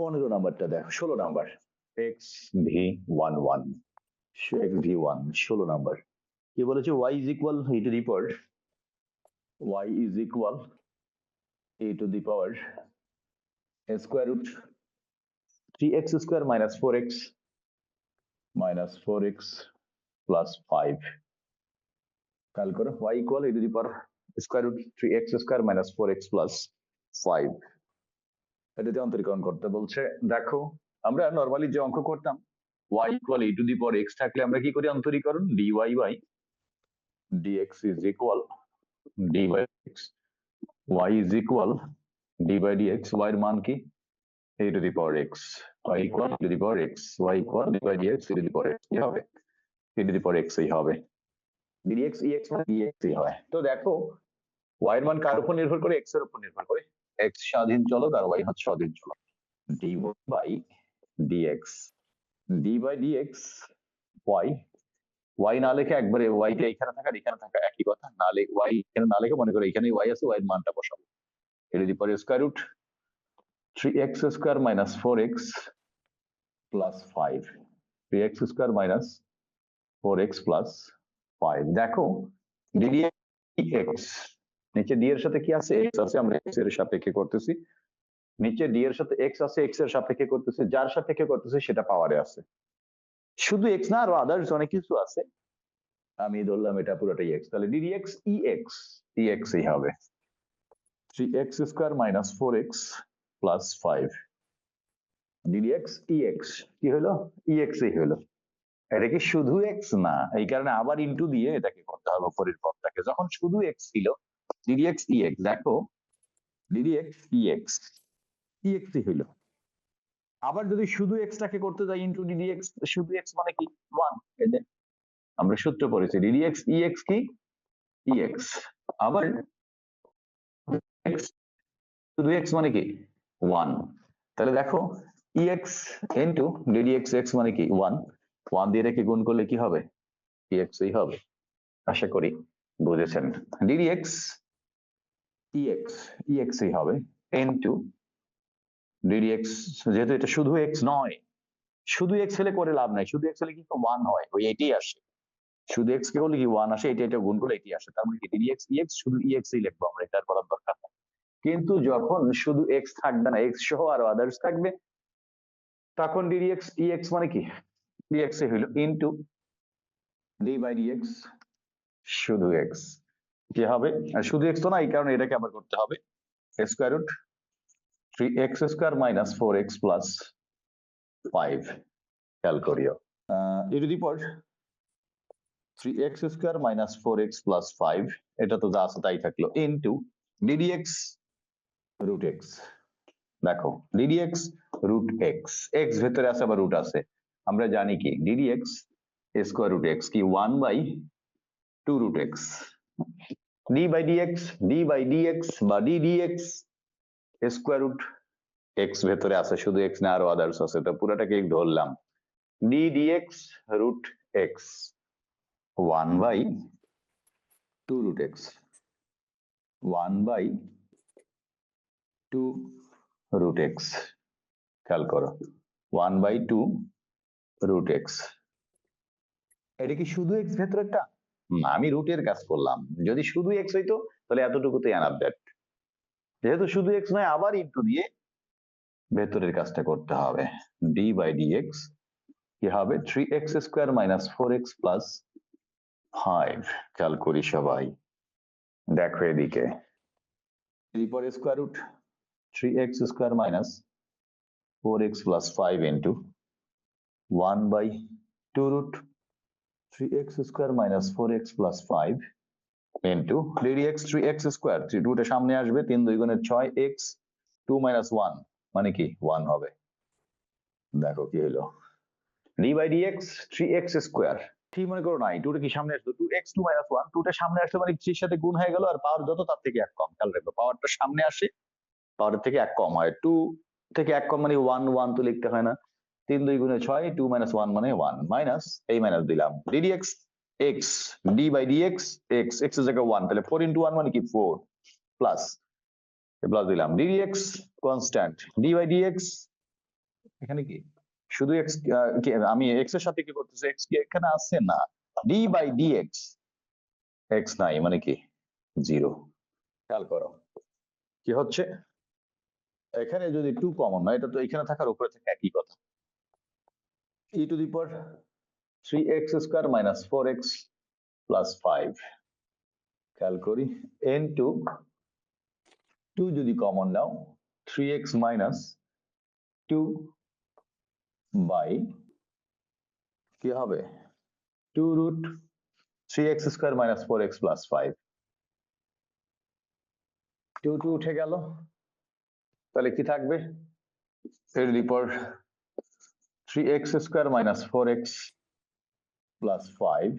পনেরো নাম্বারটা দেখো ষোলো number. X V one one X V one ষোলো নাম্বার। কি বলেছে? Y is equal E to the power Y is equal A to the power square root three X square minus four X minus four X plus five কাল করো Y equal A to the power square root three X square minus four X plus five এটাতে অন্তরীকরণ করতে বলছে। দেখো আমরা normally যে অঙ্ক করতাম y equal e to the power x থাকলে আমরা কি করি? অন্তরীকরণ dy by dx equal dy by x y is equal d by dx y এর মান কি? a to the power x y equal to the power x y equal d by dx e to the power x কি হবে? e to the power x এই হবে। dx ex মানে dx এই হয়। তো দেখো y এর মান কার উপর নির্ভর করে? x এর উপর নির্ভর করে। X স্বাধীন চলক আর y হচ্ছে স্বাধীন চলক। dy by dx d by dx y y না লিখে একবারে y কে এখানে থাকা আর এখানে থাকা একই কথা। না লিখে y এখানে না লিখে মনে করো এখানে y আছে y এর মানটা বসাবো। এটা দি পরে square root 3x square minus 4x plus 5 3x square minus 4x plus 5 দেখো ddx নিচে d এর সাথে কি আছে? X আছে, আমরা এক্সের সাপেক্ষে করতেছি। নিচে d এর সাথে x আছে, x এর সাপেক্ষে করতেছি। যার সাপেক্ষে করতেছি, সেটা পাওয়ারে আছে। শুধু x না, আরও আদার্স অনেক কিছু আছে। আমি ধরলাম এটা পুরোটাই x তাহলে ddx ex ex এই হবে। 3x square minus 4x plus 5 ddx ex কি হলো? Ex এই হলো। এটা কি শুধু x না? এই কারণে আবার ইনটু দিয়ে এটাকে করতে হবে পরের পদটাকে। যখন শুধু এক্স ছিল ddx ex দেখো ddx ex ex ই হইল। আবার যদি শুধু x টাকে করতে যাই ইনটু ddx শুধু x মানে কি? 1 এই যে আমরা সূত্র পড়েছি ddx ex কি? ex আবার x, শুধু x মানে কি? 1 তাহলে দেখো ex ইনটু ddx x মানে কি? 1 1 দিয়ে রেখে গুণ করলে কি হবে? এই হবে। আশা করি বুঝেছেন। ddx ex ex এই হবে ইনটু ddx যেহেতু এটা শুধু x নয়, শুধু x হলে করে লাভ নাই, শুধু x হলে কিন্তু 1 হয়, ওই এটাই আসে, শুধু x কে হলে কি 1 আসে, এটা এটা গুণ করলে এটাই আসে, তার মানে ddx ex শুধু ex এই লিখব আমরা, এটা আর করার দরকার নেই, কিন্তু যখন শুধু x থাকবে না, x সহ আরও আদার্স থাকবে, তখন ddx ex মানে কি, dx এ হইল ইনটু d বাই dx শুধু x কি হবে? শুধু এক্স তো না, এই কারণে এটাকে আবার করতে হবে। Square root 3x square minus 4x plus 5 খেয়াল করিও। E to the power 3x square minus 4x plus 5 এটা তো যা আছে তাই থাকল ইনটু ddx রুট x দেখো ddx রুট x x ভেতরে আছে আবার রুট আছে। আমরা জানি কি ddx স্কয়ার রুট x কি 1 by 2 root x d by dx, d by dx বা d dx square root x ভেতরে আছে, শুধু এক্স না, আরও আদার্স আছে। তো পুরোটাকে ধরলাম। D dx root x one by two root x one by two root x খেয়াল করো। One by two root x এটা কি শুধু এক্স না আমি রুটের কাজ করলাম। যদি শুধু এক্স হইতো, তাহলে এতটুকুতে এনাফ দ্যাট যেহেতু শুধু এক্স নয়, আবার ইন্টু দিয়ে ভেতরের কাজটা করতে হবে। ডি বাই ডি এক্স কি হবে? Three x square minus four x plus five খেয়াল করি সবাই। দেখো এদিকে। পরে square root three x square minus four x plus five into one by two root three x square minus four x plus five into three x three x square সামনে আসবে, তিন দুই গুণের ছয় এক্স টু মাইনাস ওয়ান মানে কি? One হবে। দেখো কি হলো। ডি এক্স থ্রি এক্স মনে করো নাই টুটা কি সামনে আসলো? Two x two minus one টুটা সামনে আসলে মানে থ্রির সাথে গুণ হয়ে গেল, আর পাওয়ার যত তার থেকে এক কম। খেয়াল রাখব পাওয়ারটা সামনে আসে পাওয়ার থেকে এক কম হয়। টু থেকে এক কম মানে ওয়ান ওয়ান তো লিখতে হয় না। তিন দুই গুণে ছয় টু মাইনাস ওয়ান মানে ওয়ান মাইনাস এই মাইনাস দিলাম। D d x d by d x এক্সের জায়গায় ওয়ান তাহলে ফোর ইন্টু ওয়ান মানে কি? ফোর প্লাস প্লাস দিলাম। D d x constant d by d x এখানে কি? শুধু এক্স আমি এক্সের সাথে কি করতেছি? এক্স কি এখানে আছে? না। D by d x x নাই মানে কি? জিরো খেয়াল করো। কি হচ্ছে? এখানে যদি টু কমন না এটা তো এখানে থাকার উপরে থেকে একই কথা। The power three x square minus four x plus five খেয়াল করি এন টু টু যদি common now three x minus two by কি হবে two root three x square minus four x plus five two two উঠে গেল তাহলে কি থাকবে এর report three x square minus four x plus five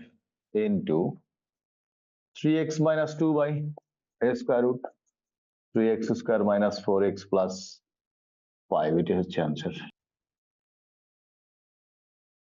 into three x minus two by a square root three x square minus four x plus five এটি হচ্ছে answer